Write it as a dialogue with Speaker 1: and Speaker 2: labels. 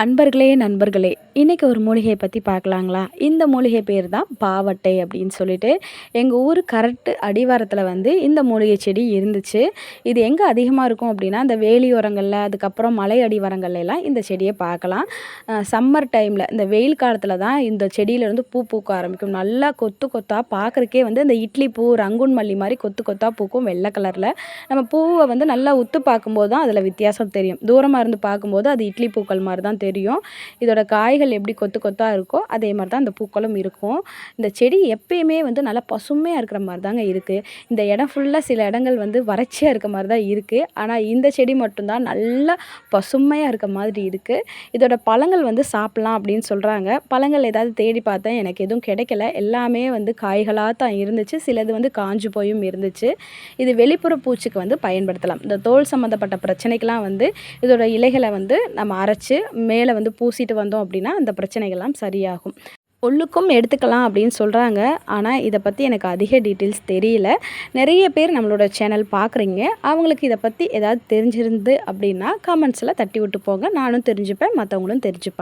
Speaker 1: அன்பர்களே நண்பர்களே இன்றைக்கி ஒரு மூலிகையை பற்றி பார்க்கலாங்களா? இந்த மூலிகை பேர் தான் பாவட்டை அப்படின்னு சொல்லிட்டு எங்கள் ஊர் கரெக்டு அடிவாரத்தில் வந்து இந்த மூலிகை செடி இருந்துச்சு. இது எங்கே அதிகமாக இருக்கும் அப்படின்னா இந்த வேலியோரங்களில் அதுக்கப்புறம் மலை அடிவாரங்கள்லாம் எல்லாம் இந்த செடியை பார்க்கலாம். சம்மர் டைமில் இந்த வெயில் காலத்தில் தான் இந்த செடியிலேருந்து பூ பூக்க ஆரம்பிக்கும். நல்லா கொத்து கொத்தாக பார்க்குறக்கே வந்து இந்த இட்லி பூ ரங்குன் மல்லி மாதிரி கொத்து கொத்தாக பூக்கும் வெள்ளை கலரில். நம்ம பூவை வந்து நல்லா உத்து பார்க்கும்போது தான் அதில் வித்தியாசம் தெரியும். தூரமாக இருந்து பார்க்கும்போது அது இட்லி பூக்கள் மாதிரி தான் தெரியும். இதோட காய்கள் எப்படி கொத்து கொத்தாக இருக்கோ அதே மாதிரி தான் இந்த பூக்களும் இருக்கும். இந்த செடி எப்பயுமே வந்து நல்லா பசுமையாக இருக்கிற மாதிரி தாங்க இருக்குது இந்த இடம் ஃபுல்லாக சில இடங்கள் வந்து வறட்சியாக இருக்க மாதிரி தான் இருக்குது ஆனால் இந்த செடி மட்டும்தான் நல்லா பசுமையாக இருக்க மாதிரி இருக்குது இதோட பழங்கள் வந்து சாப்பிட்லாம் அப்படின்னு சொல்கிறாங்க பழங்கள் ஏதாவது தேடி பார்த்தேன் எனக்கு எதுவும் கிடைக்கல. எல்லாமே வந்து காய்களாக தான் இருந்துச்சு. சிலது வந்து காஞ்சு போயும் இருந்துச்சு. இது வெளிப்புற பூச்சிக்கு வந்து பயன்படுத்தலாம். இந்த தோல் சம்மந்தப்பட்ட பிரச்சனைக்கெலாம் வந்து இதோட இலைகளை வந்து நம்ம அரைச்சி மேலே வந்து பூசிட்டு வந்தோம் அப்படின்னா அந்த பிரச்சனைகள்லாம் சரியாகும். உள்ளுக்கும் எடுத்துக்கலாம் அப்படின்னு சொல்கிறாங்க ஆனால் இதை பற்றி எனக்கு அதிக டீட்டெயில்ஸ் தெரியல. நிறைய பேர் நம்மளோட சேனல் பார்க்குறீங்க அவங்களுக்கு இதை பற்றி ஏதாவது தெரிஞ்சிருந்து அப்படின்னா கமெண்ட்ஸில் தட்டி விட்டு போங்க. நானும் தெரிஞ்சுப்பேன். மற்றவங்களும் தெரிஞ்சுப்பேன்